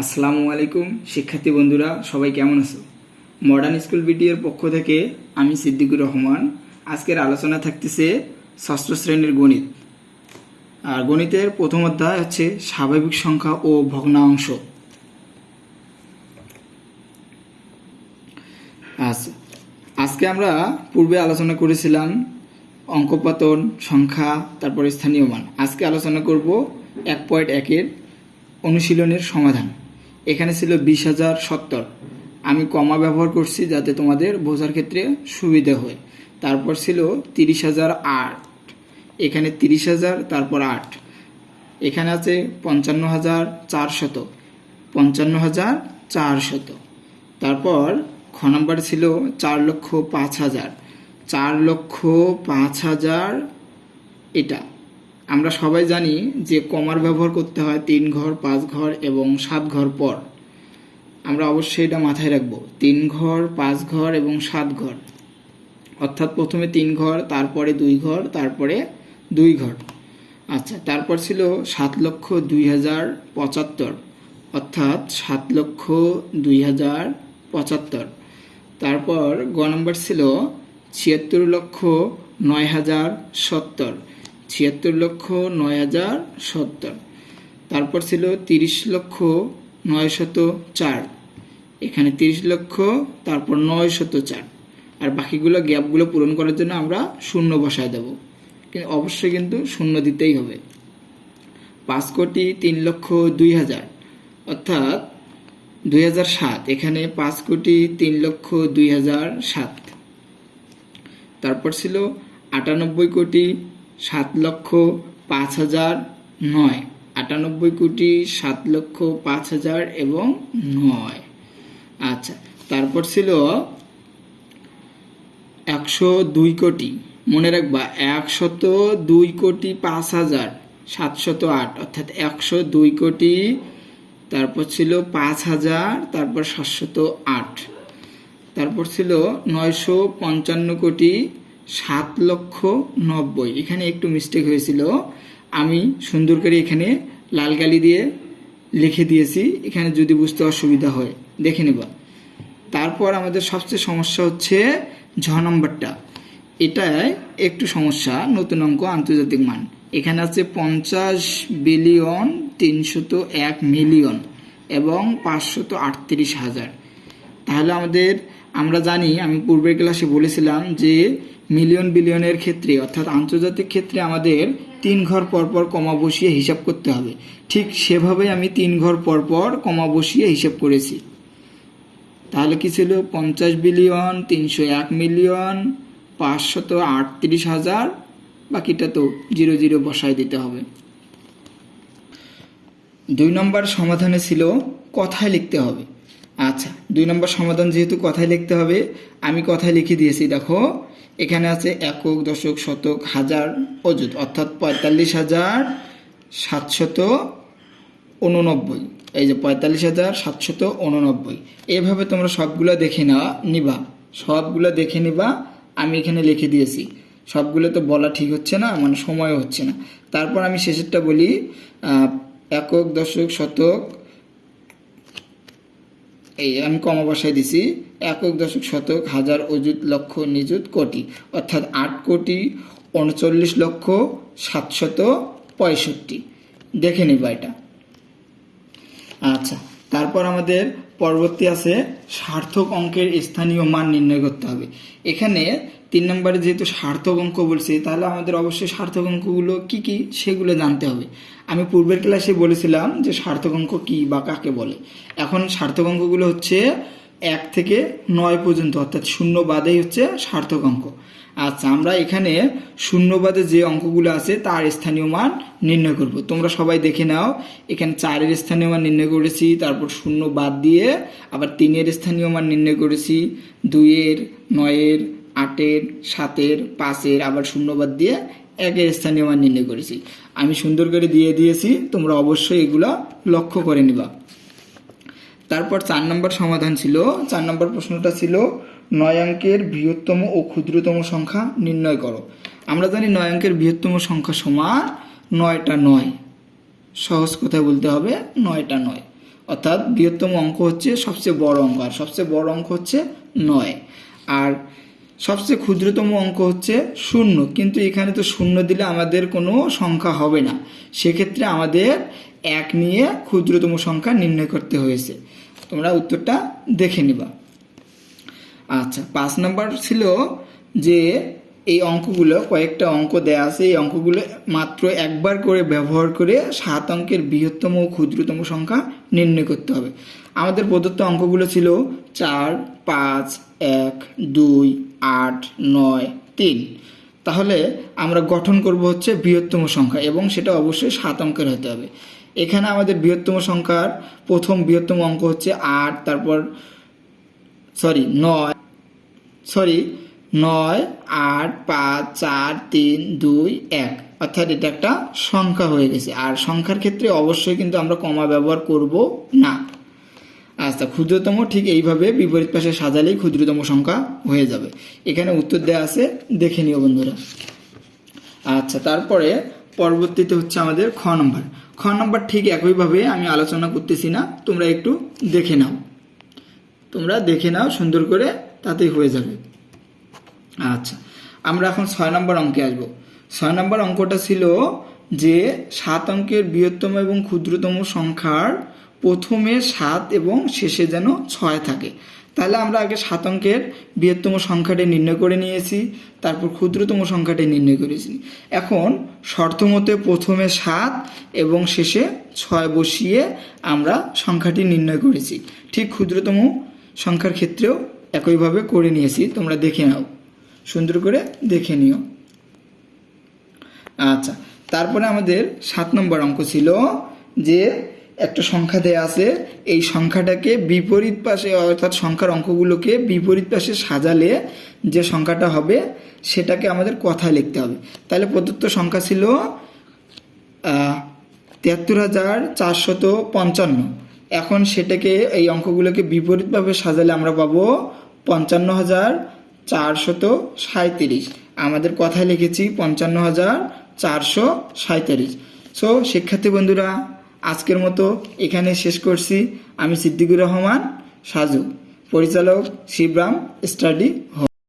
আসসালামু আলাইকুম, শিক্ষার্থী বন্ধুরা, সবাই কেমন আছো? মডার্ন স্কুল বিটিএর পক্ষ থেকে আমি সিদ্দিকুর রহমান। আজকের আলোচনা থাকতেছে ষষ্ঠ শ্রেণির গণিত। আর গণিতের প্রথম অধ্যায় হচ্ছে স্বাভাবিক সংখ্যা ও ভগ্নাংশ। আজকে আমরা পূর্বে আলোচনা করেছিলাম অঙ্কপাতন, সংখ্যা, তারপর স্থানীয় মান। আজকে আলোচনা করব এক পয়েন্ট একের অনুশীলনের সমাধান। এখানে ছিল বিশ হাজার সত্তর। আমি কমা ব্যবহার করছি যাতে তোমাদের বোঝার ক্ষেত্রে সুবিধা হয়। তারপর ছিল তিরিশ হাজার আট। এখানে তিরিশ হাজার, তারপর আট। এখানে আছে পঞ্চান্ন হাজার চারশত পঞ্চান্ন হাজার চারশত তারপর খ নম্বর ছিল চার লক্ষ পাঁচ হাজার। চার লক্ষ পাঁচ হাজার এটা। আমরা সবাই জানি যে কমার ব্যবহার করতে হয় তিন ঘর, পাঁচ ঘর এবং সাত ঘর পর। আমরা অবশ্যই এটা মাথায় রাখব। তিন ঘর, পাঁচ ঘর এবং সাত ঘর। অর্থাৎ প্রথমে তিন ঘর, তারপরে দুই ঘর, তারপরে দুই ঘর। আচ্ছা তারপর ছিল সাত লক্ষ দুই হাজার পঁচাত্তর। অর্থাৎ সাত লক্ষ দুই হাজার পঁচাত্তর। তারপর গ নম্বর ছিল ছিয়াত্তর লক্ষ নয় হাজার সত্তর। ছিয়াত্তর লক্ষ নয় হাজার সত্তর। তারপর ছিল তিরিশ লক্ষ নয় শত চার। এখানে তিরিশ লক্ষ, তারপর নয় শত চার। আর বাকিগুলো গ্যাপগুলো পূরণ করার জন্য আমরা শূন্য বসায় দেব। অবশ্যই কিন্তু শূন্য দিতেই হবে। পাঁচ কোটি তিন লক্ষ দুই হাজার। অর্থাৎ দুই হাজার সাত। এখানে পাঁচ কোটি তিন লক্ষ দুই হাজার সাত। তারপর ছিল আটানব্বই কোটি সাত লক্ষ পাঁচ হাজার নয়। আটানব্বই কোটি সাত লক্ষ পাঁচ হাজার এবং নয়। আচ্ছা তারপর ছিল একশো দুই কোটি। মনে রাখবা একশত দুই কোটি পাঁচ হাজার সাতশত আট, অর্থাৎ একশো দুই কোটি, তারপর ছিল পাঁচ হাজার, তারপর সাতশত আট। তারপর ছিল নয়শো পঞ্চান্ন কোটি সাত লক্ষ নব্বই। এখানে একটু মিস্টেক হয়েছিল। আমি সুন্দর করে এখানে লাল কালি দিয়ে লিখে দিয়েছি। এখানে যদি বুঝতে অসুবিধা হয়, দেখে নেবা। তারপর আমাদের সবচেয়ে সমস্যা হচ্ছে ঝ নম্বরটা। এটাই একটু সমস্যা, নতুন অঙ্ক, আন্তর্জাতিক মান। এখানে আছে পঞ্চাশ বিলিয়ন তিনশত এক মিলিয়ন এবং পাঁচশত আটত্রিশ হাজার। তাহলে আমাদের আমরা জানি, আমি পূর্বের ক্লাসে বলেছিলাম যে মিলিয়ন বিলিয়নের ক্ষেত্রে, অর্থাৎ আন্তর্জাতিক ক্ষেত্রে আমাদের তিন ঘর পরপর কমা বসিয়ে হিসাব করতে হবে। ঠিক সেভাবে আমি তিন ঘর পরপর কমা বসিয়ে হিসাব করেছি। তাহলে কি ছিল? পঞ্চাশ বিলিয়ন, তিনশো এক মিলিয়ন, পাঁচশত আটত্রিশ হাজার, বাকিটা তো জিরো জিরো বসায় দিতে হবে। দুই নম্বর সমাধানে ছিল কথায় লিখতে হবে। আচ্ছা দুই নম্বর সমাধান যেহেতু কথায় লিখতে হবে, আমি কথায় লিখে দিয়েছি, দেখো, এখানে আছে একক, দশক, শতক, হাজার, অযুত, অর্থাৎ পঁয়তাল্লিশ হাজার সাতশত উননব্বই। এই যে পঁয়তাল্লিশ হাজার সাতশত উননব্বই। এভাবে তোমরা সবগুলো দেখে নেওয়া নিবা। সবগুলো দেখে নিবা, আমি এখানে লিখে দিয়েছি। সবগুলো তো বলা ঠিক হচ্ছে না মানে সময় হচ্ছে না। তারপর আমি শেষেরটা বলি একক, দশক, শতক এই আমি কম অবসায় দিছি, একক দশক শতক হাজার অযুত লক্ষ নিযুত কোটি, অর্থাৎ আট কোটি উনচল্লিশ লক্ষ সাতশত পঁয়ষট্টি। দেখে নিবা এটা। আচ্ছা তারপর আমাদের পরবর্তী আছে, সার্থক অঙ্কের স্থানীয় মান নির্ণয় করতে হবে। এখানে তিন নম্বরে যেহেতু সার্থক অঙ্ক বলছি, তাহলে আমাদের অবশ্যই সার্থক অঙ্কগুলো কি কি সেগুলো জানতে হবে। আমি পূর্বের ক্লাসে বলেছিলাম যে সার্থক অঙ্ক কী বা কাকে বলে। এখন সার্থক অঙ্কগুলো হচ্ছে এক থেকে নয় পর্যন্ত, অর্থাৎ শূন্য বাদেই হচ্ছে সার্থক অঙ্ক। আচ্ছা আমরা এখানে শূন্যবাদে যে অঙ্কগুলো আছে তার স্থানীয় মান নির্ণয় করব। তোমরা সবাই দেখে নাও, এখানে চারের স্থানীয় মান নির্ণয় করেছি, তারপর শূন্য বাদ দিয়ে আবার তিনের স্থানীয় মান নির্ণয় করেছি, দুইয়ের, নয়ের, আটের, সাতের, পাঁচের, আবার শূন্য বাদ দিয়ে একের স্থানীয় মান নির্ণয় করেছি। আমি সুন্দর করে দিয়ে দিয়েছি, তোমরা অবশ্যই এগুলো লক্ষ্য করে নিবা। তারপর চার নম্বর সমাধান ছিল। চার নম্বর প্রশ্নটা ছিল, নয় অঙ্কের বৃহত্তম ও ক্ষুদ্রতম সংখ্যা নির্ণয় করো। আমরা জানি নয় অঙ্কের বৃহত্তম সংখ্যা সমান নয়টা নয়। সহজ কথায় বলতে হবে, নয়টা নয়। অর্থাৎ বৃহত্তম অঙ্ক হচ্ছে সবচেয়ে বড় অঙ্ক, আর সবচেয়ে বড় অঙ্ক হচ্ছে নয়। আর সবচেয়ে ক্ষুদ্রতম অঙ্ক হচ্ছে শূন্য, কিন্তু এখানে তো শূন্য দিলে আমাদের কোনো সংখ্যা হবে না। সেক্ষেত্রে আমাদের এক নিয়ে ক্ষুদ্রতম সংখ্যা নির্ণয় করতে হয়েছে। তোমরা উত্তরটা দেখে নিবা। আচ্ছা পাঁচ নাম্বার ছিল যে এই অঙ্কগুলো, কয়েকটা অঙ্ক দেয়া আছে। এই অঙ্কগুলো মাত্র একবার করে ব্যবহার করে সাত অঙ্কের বৃহত্তম ও ক্ষুদ্রতম সংখ্যা নির্ণয় করতে হবে। আমাদের প্রদত্ত অঙ্কগুলো ছিল চার, পাঁচ, এক, দুই, আট, নয়, তিন। তাহলে আমরা গঠন করব হচ্ছে বৃহত্তম সংখ্যা এবং সেটা অবশ্যই সাত অঙ্কের হতে হবে। এখানে আমাদের বৃহত্তম সংখ্যার প্রথম বৃহত্তম অঙ্ক হচ্ছে আট, তারপর সরি নয় সরি নয়, আট, পাঁচ, চার, তিন, দুই, এক। অর্থাৎ এটা একটা সংখ্যা হয়ে গেছে। আর সংখ্যার ক্ষেত্রে অবশ্যই কিন্তু আমরা কমা ব্যবহার করব না। আচ্ছা ক্ষুদ্রতম ঠিক এইভাবে বিপরীত পাশে সাজালেই ক্ষুদ্রতম সংখ্যা হয়ে যাবে। এখানে উত্তর দেওয়া আছে, দেখে নিও বন্ধুরা। আচ্ছা তারপরে পরবর্তীতে হচ্ছে আমাদের খ নম্বর। খ নম্বর ঠিক একইভাবে আমি আলোচনা করতেছি না, তোমরা একটু দেখে নাও। তোমরা দেখে নাও, সুন্দর করে, তাতেই হয়ে যাবে। আচ্ছা আমরা এখন ছয় নম্বর অঙ্কে আসব। ছয় নম্বর অঙ্কটা ছিল যে সাত অঙ্কের বৃহত্তম এবং ক্ষুদ্রতম সংখ্যার প্রথমে সাত এবং শেষে যেন ছয় থাকে। তাহলে আমরা আগে সাত অঙ্কের বৃহত্তম সংখ্যাটি নির্ণয় করে নিয়েছি, তারপর ক্ষুদ্রতম সংখ্যাটি নির্ণয় করেছি। এখন শর্তমতে প্রথমে সাত এবং শেষে ছয় বসিয়ে আমরা সংখ্যাটি নির্ণয় করেছি। ঠিক ক্ষুদ্রতম সংখ্যার ক্ষেত্রেও একইভাবে করে নিয়েছি, তোমরা দেখে নাও। সুন্দর করে দেখে নিও। আচ্ছা তারপরে আমাদের সাত নম্বর অঙ্ক ছিল যে একটা সংখ্যা দেয়া আছে, এই সংখ্যাটাকে বিপরীত পাশে, অর্থাৎ সংখ্যার অঙ্কগুলোকে বিপরীত পাশে সাজালে যে সংখ্যাটা হবে, সেটাকে আমাদের কথায় লিখতে হবে। তাহলে প্রদত্ত সংখ্যা ছিল তিয়াত্তর হাজার চারশত পঞ্চান্ন। এখন সেটাকে, এই অঙ্কগুলোকে বিপরীতভাবে সাজালে আমরা পাবো পঞ্চান্ন হাজার চারশত সাঁত্রিশ আমাদের কথায় লিখেছি পঞ্চান্ন হাজার চারশো সাঁত্রিশ সো শিক্ষার্থী বন্ধুরা, আজকের মতো এখানে শেষ করছি। আমি সিদ্দিকুর রহমান, সাজু। পরিচালক শিবরাম, স্টাডি হোম